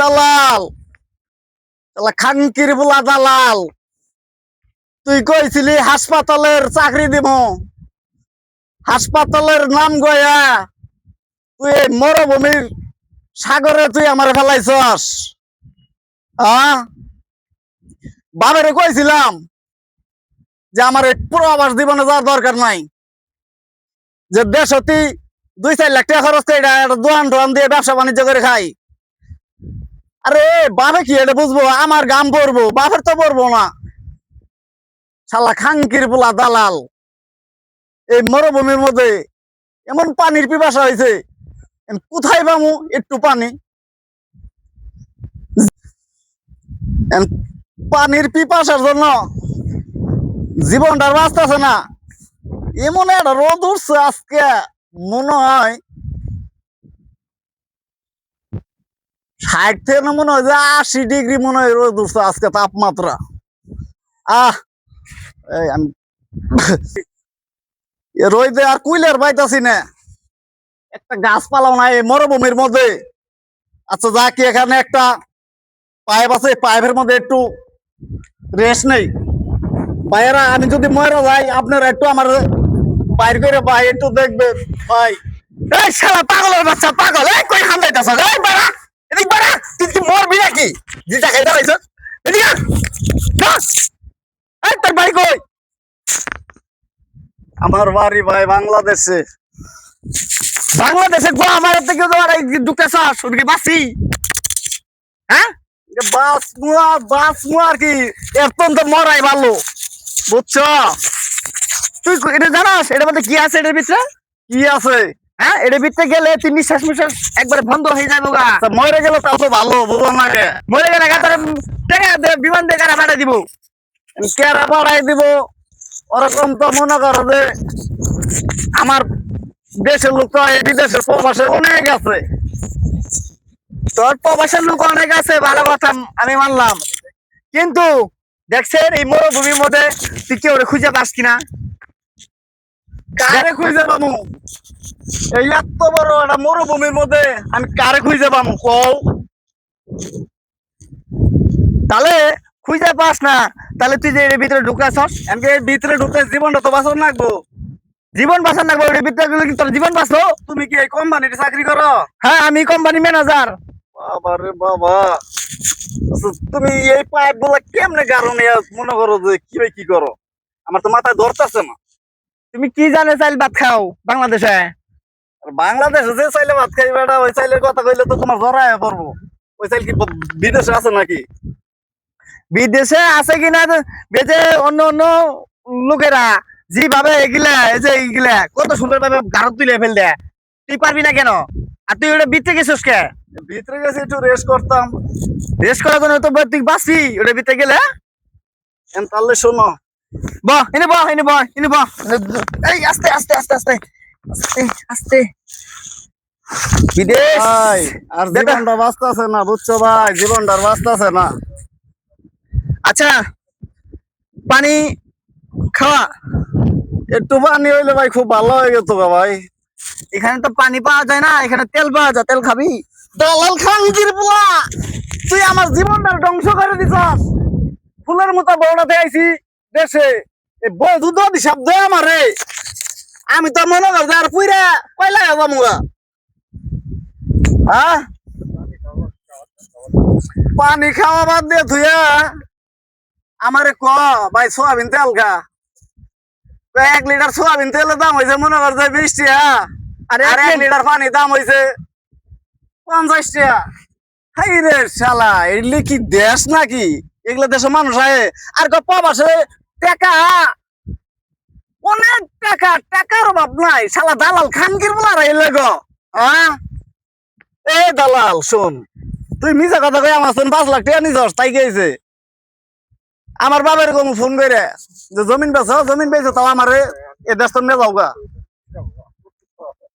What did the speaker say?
দালাল খানকির বুলা দালাল, তুই কইছিলি হাসপাতালের চাকরি দিব। হাসপাতালের নাম গয়া, তুই মরুভূমির সাগরে তুই আমার ফেলাইছস। হ্যাঁ বাবারে কইছিলাম যে আমার আবাস জীবনে যাওয়ার দরকার নাই। যে দেশতি দুই চার লাখ টাকা খরচ করে দোয়ান টোয়ান দিয়ে ব্যবসা বাণিজ্য করে খাই। আরে, বাপে কি এটা বুঝব? আমার গাম পড়ব বাপের তো পড়ব না। শালা খাঙ্কির পোলা দালাল। এই মরুভূমির মধ্যে এমন পানির পিপাসা হয়েছে কোথায় পামু একটু পানি? পানির পিপাসার জন্য জীবনটার বাঁচতেছে না। এমন একটা রোদ উঠছে আজকে। মনে হয় ষাট থেকে মনে হয় যে আশি ডিগ্রি মনে হয় রোদ উঠছে আজকে তাপমাত্রা। আহ আমি রোদে আর কুইলের পাইতাছি না। একটা গাছপালাও নাই মরুভূমির মধ্যে। আচ্ছা যা কি এখানে একটা পাইপ আছে পাইপের মধ্যে একটু রেস্ট নেই। ভাইয়েরা, আমি যদি মরে যাই, আপনারা একটু আমার বাইর করে ভাই, একটু দেখবেন ভাই। এই শালা পাগলের বাচ্চা, পাগল। এই কই এই বাড়া, এদিক বাড়া, তুই কি মরবি নাকি? খাইতে এই তোর বাড়ি কই? আমার বাড়ি ভাই বাংলাদেশে। বাংলাদেশে গো আমার থেকে তো আর শুধু কি বাসি হ্যাঁ? বাস মুয়া বাস মুয়া আর কি। এখন তো মরাই ভালো। বুঝছ? এটা এটার মধ্যে কি আছে এটার ভিতরে? কি আছে? হ্যাঁ এটার ভিতরে গেলে তুই নিঃশ্বাস একবারে বন্ধ হয়ে যাবে মরে তো ভালো মরে গেলে বিমান দিয়ে গাড়ি পাঠিয়ে দিব? কেরা বাড়াই দিব? ওরকম তো মনে করো যে আমার দেশের লোক তো বিদেশের প্রবাসে অনেক আছে। তোর প্রবাসের লোক অনেক আছে, ভালো কথা আমি মানলাম। কিন্তু দেখছেন এই মরুভূমির মধ্যে তুই কেউ খুঁজে পাস কিনা? কারে খুঁজে পামু? এই এত বড় একটা মরুভূমির মধ্যে আমি কারে খুঁজে পামু কও? তাহলে খুঁজে পাস না। তাহলে তুই যে এর ভিতরে এমকে এর ভিতরে ঢুকতে জীবনটা তো বাঁচন লাগবো। জীবন বাঁচার না এর ভিতরে গেলে কি তোর জীবন বাঁচলো তুমি কি এই কোম্পানিতে চাকরি করো? হ্যাঁ আমি কোম্পানি ম্যানেজার। বাবা রে বাবা। আচ্ছা, তুমি এই পাইপগুলা কেমনে কারণে মনে করো যে কি কি করো? আমার তো মাথায় ধরতেছে না। তুমি কি জানে চাইল ভাত খাও বাংলাদেশে? বাংলাদেশে যে চাইলে ভাত খাই বেটা ওই চাইলের কথা কইলে তো তোমার জড়ায় পড়ব। ওই চাইল কি বিদেশে আছে নাকি? বিদেশে আছে কিনা বেজে অন্য অন্য লোকেরা যেভাবে এগুলা এই যে এগুলা কত সুন্দর ভাবে গাড়ত তুলে ফেল দেয় তুই পারবি না কেন? আর তুই ওটা বিতে গেছিস কে? ভিতরে গেছে একটু রেস্ট করতাম। রেস করার জন্য তো তুই বাঁচবি ওটা বিতে গেলে? তাহলে শোনো বহ এনে বহ এনে বহ এনে বহ। এই আস্তে আস্তে আস্তে আস্তে। আস্তে আস্তে। বিদেশ। আর জীবনটা বাঁচতেছে না বুঝছ ভাই? জীবনটা বাঁচতেছে না। আচ্ছা পানি খাওয়া। একটু পানি হইলে ভাই খুব ভালো হয়ে গেত ভাই। এখানে তো পানি পাওয়া যায় না এখানে তেল পাওয়া যায় তেল খাবি। দালাল খাঙ্গির পোলা তুই আমার জীবনটা ধ্বংস করে দিছস। ফুলের মতো বড়টাতে আইছি। দেশে এ বই দুধ হিসাব দে আমারে আমি তো মনে কর আর পুইরা কয়লা যাব মুগা হ্যাঁ পানি খাওয়া বাদ দিয়ে ধুইয়া আমারে ক ভাই সোয়াবিন তেল খা। এক লিটার সোয়াবিন তেলের দাম হয়েছে মনে কর যে বিশ টাকা। আরে এক লিটার পানি দাম হয়েছে পঞ্চাশ টাকা। হাই রে শালা এগুলি কি দেশ নাকি? এগুলো দেশের মানুষ আয় আর কো প্রবাসে টাকা? অনেক টাকা, টাকার অভাব নাই। দালাল খানগির বলার এ দালাল, শোন। তুই মিজা কথা কই আমার শোন পাঁচ লাখ টাকা নিজস তাই গেছে আমার বাবার কোন ফোন করে যে, জমিন বেচো জমিন বেচো, তাও আমার এ দেশ তো যাও গা।